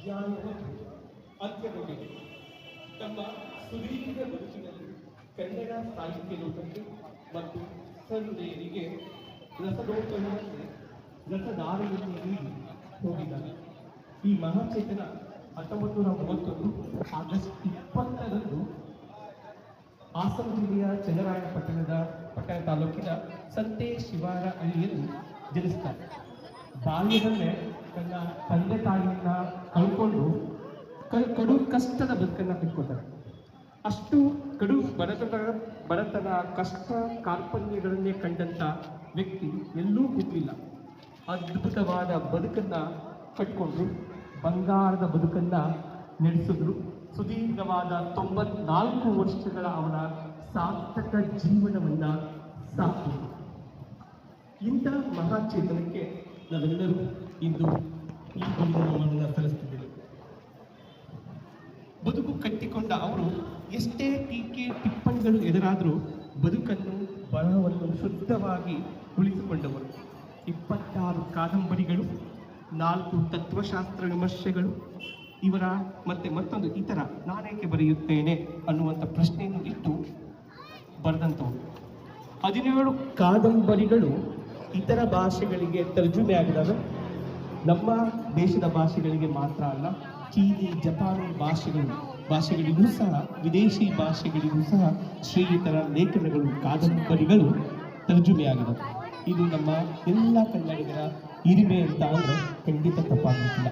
ಅಧ್ಯಾಯದ ಅಂತ್ಯಗೊಂಡಿದೆ. ತಮ್ಮ ಸುದೀರ್ಘ ಬದುಕಿನಲ್ಲಿ ಕನ್ನಡ ಸಾಹಿತ್ಯ ಲೋಕಕ್ಕೆ ಮತ್ತು ಸಹೃದಯರಿಗೆ ರಸದೋಪವನ್ನು ರಸದಾರಿಯನ್ನು ನೀಡಿ ಹೋಗಿದ್ದಾರೆ. ಈ ಮಹಾಚೇತನ ಹತ್ತೊಂಬತ್ತು ನೂರ ಮೂವತ್ತೊಂದು ಆಗಸ್ಟ್ ಇಪ್ಪತ್ತರಂದು ಹಾಸನ ಜಿಲ್ಲೆಯ ಚನ್ನರಾಯಪಟ್ಟಣದ ಪಟ್ಟಣ ತಾಲೂಕಿನ ಸಂತೆ ಶಿವಾರ ಹಳ್ಳಿಯಲ್ಲಿ ಜನಿಸ್ತಾರೆ. ಬಾಲ್ಯದಲ್ಲೇ ತನ್ನ ತಂದೆ ಕ- ಕಡು ಕಷ್ಟದ ಬದುಕನ್ನ ಕಟ್ಕೊತಾರೆ ಅಷ್ಟು ಕಡು ಬಡತನ ಬಡತನ, ಕಷ್ಟ, ಕಾರ್ಪಣ್ಯಗಳನ್ನೇ ಕಂಡಂಥ ವ್ಯಕ್ತಿ ಎಲ್ಲೂ ಗೊತ್ತಿಲ್ಲ ಅದ್ಭುತವಾದ ಬದುಕನ್ನ ಕಟ್ಕೊಂಡ್ರು, ಬಂಗಾರದ ಬದುಕನ್ನ ನಡೆಸಿದ್ರು. ಸುದೀರ್ಘವಾದ ತೊಂಬತ್ನಾಲ್ಕು ವರ್ಷಗಳ ಅವರ ಸಾರ್ಥಕ ಜೀವನವನ್ನ ಸಾಕಿದ್ರು ಇಂಥ ಮಹಾಚೇತನಕ್ಕೆ ನಾವೆಲ್ಲರೂ ಇಂದು ಈ ಸಲ್ಲಿಸ್ತಿದ್ದೇವೆ ಬದುಕು ಕಟ್ಟಿಕೊಂಡ ಅವರು ಎಷ್ಟೇ ಟೀಕೆ ಟಿಪ್ಪಣಿಗಳು ಎದುರಾದರೂ ಬದುಕನ್ನು ಬರಹವನ್ನು ಶುದ್ಧವಾಗಿ ಉಳಿಸಿಕೊಂಡವರು. ಇಪ್ಪತ್ತಾರು ಕಾದಂಬರಿಗಳು, ನಾಲ್ಕು ತತ್ವಶಾಸ್ತ್ರ ವಿಮರ್ಶೆಗಳು, ಇವರ ಮತ್ತೆ ಮತ್ತೊಂದು ಇತರ ನಾನೇಕೆ ಬರೆಯುತ್ತೇನೆ ಅನ್ನುವಂಥ ಪ್ರಶ್ನೆಯನ್ನು ಇಟ್ಟು ಬರೆದಂಥವು. ಹದಿನೇಳು ಕಾದಂಬರಿಗಳು ಇತರ ಭಾಷೆಗಳಿಗೆ ತರ್ಜುಮೆ ಆಗಿದ್ದಾವೆ ನಮ್ಮ ದೇಶದ ಭಾಷೆಗಳಿಗೆ ಮಾತ್ರ ಅಲ್ಲ ಚೀನಿ, ಜಪಾನಿ ಭಾಷೆಗಳು, ಭಾಷೆಗಳಿಗೂ ಸಹ, ವಿದೇಶಿ ಭಾಷೆಗಳಿಗೂ ಸಹ ಶ್ರೀಯುತರ ಲೇಖನಗಳು, ಕಾದಂಬರಿಗಳು ತರ್ಜುಮೆಯಾಗಿದೆ ಇದು ನಮ್ಮ ಎಲ್ಲ ಕನ್ನಡಿಗರ ಹಿರಿಮೆ ಅಂತ ಅಂದರೆ ಖಂಡಿತ ತಪ್ಪಾಗಲಿಕ್ಕಿಲ್ಲ